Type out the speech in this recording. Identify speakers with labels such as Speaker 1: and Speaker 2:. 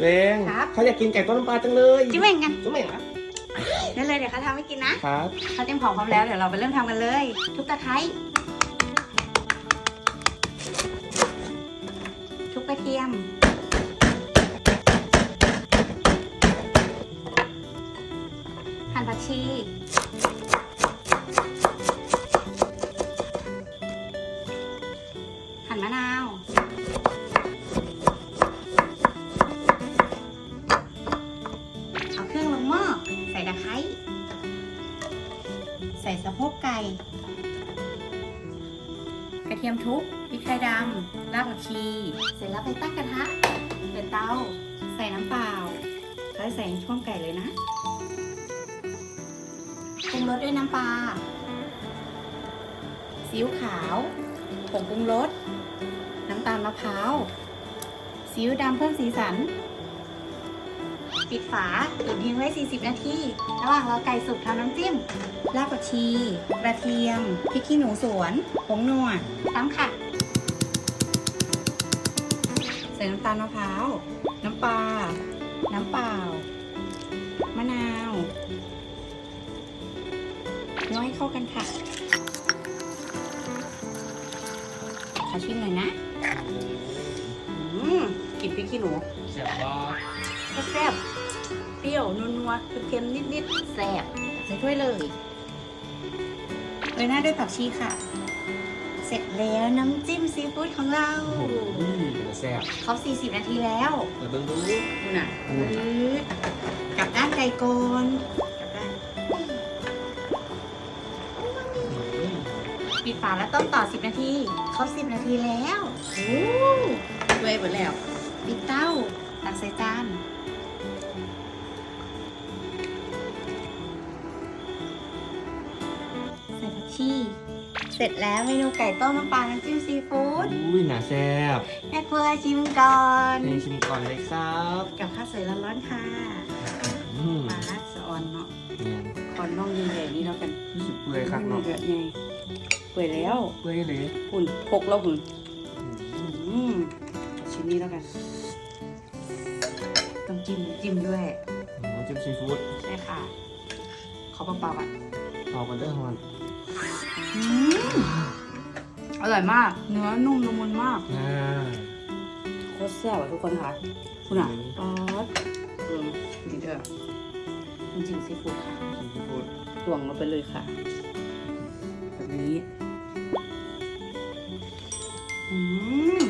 Speaker 1: ตัวเอง
Speaker 2: ครับ
Speaker 1: เขาอยากกินไก่ต้มน้ำปลาจังเลย
Speaker 2: จิ้มเองกัน
Speaker 1: จุ๊บเหม่งเหรอ
Speaker 2: นั่นเลยเดี๋ยวเขาทำให้กินนะครับเขาเตรียมของพร้อมแล้วเดี๋ยวเราไปเริ่มทำกันเลย ทุบตะไคร้ทุบกระเทียม หั่นผักชี หั่นมะนาว ส่สะโพกไก่ กระเทียมทุบพริกไทยดำรากผักชี เสร็จแล้วไปตั้งกระทะเปิดเตา ใส่น้ำเปล่าแล้วใส่ท่วมไก่เลยนะปรุงรสด้วยน้ำปลาซีอิ๊วขาวผงปรุงรสน้ำตาลมะพร้าวซีอิ๊วดำเพิ่มสีสัน ปิดฝาตุ๋นทิ้งไว้ 40 นาที ระหว่างรอไก่สุกทำน้ำจิ้ม รากผักชี กระเทียม พริกขี้หนูสวน ผงนัวตามค่ะ ใส่น้ำตาลมะพร้าว น้ำปลา น้ำเปล่า มะนาวน้อยเข้ากันค่ะขอชิมหน่อยนะ อืมกลิ่นพริกขี้หนู
Speaker 1: แซ่บบ่
Speaker 2: แซ่บๆเปรี้ยวนัวๆเค็มๆนิดๆแซ่บใส่ถ้วยเลยโรยหน้าด้วยผักชีค่ะ เสร็จแล้วน้ำจิ้มซีฟู้ดของเรา
Speaker 1: อืมเป็นแซ่บ
Speaker 2: ครบ40 นาทีแล้ว
Speaker 1: เปิดเบิ่งดู
Speaker 2: ดูน่ะ
Speaker 1: อืม
Speaker 2: ปื๊ดกลับด้านไก่ก่อนกลับด้าน
Speaker 1: อืม
Speaker 2: ปิดฝาแล้วต้มต่อ 10 นาทีครบ10 นาทีแล้วโอ้ด้วยหมดแล้ว ปิดเต้า ตักใส่จานใส่ผักชีเสร็จแล้วเมนูไก่ต้มน้ำปลาน้ำจิ้มซีฟู้ด
Speaker 1: อุ้ยน่าแซ่บ
Speaker 2: แม่ครัวชิมก่อน
Speaker 1: ให้ชิมก่อนเลยครับ
Speaker 2: กับข้าวสวยร้อนๆค่ะ
Speaker 1: อืม
Speaker 2: ปลาสะออนเนาะ
Speaker 1: เนี่ย
Speaker 2: คอนน่องใหญ่ๆนี่แล้วกัน
Speaker 1: รู้สึกเปื่อยครับเนาะ
Speaker 2: เยอะไงเปื่อยแล้ว
Speaker 1: เปื่อยเลย
Speaker 2: หุ่นพกแล้วหุ่น
Speaker 1: อืม
Speaker 2: อืมชิ้นนี้แล้วกัน ต้องจิ้มจิ้มด้วย
Speaker 1: น้ำจิ้มซีฟู้ด
Speaker 2: ใช่ค่ะ ขอเปล่าๆอะ
Speaker 1: เอากันเด้อฮอน
Speaker 2: อืมอร่อยมาก เนื้อนุ่มละมุนมาก
Speaker 1: อ่า
Speaker 2: โคตรแซ่บอะทุกคนค่ะ คุณอะป๊อดเออนี่เด้อน้ำจิ้มซีฟู้ดค่ะ
Speaker 1: ซีฟู้ด
Speaker 2: ตวงลงไปเลยค่ะ แบบนี้ อืม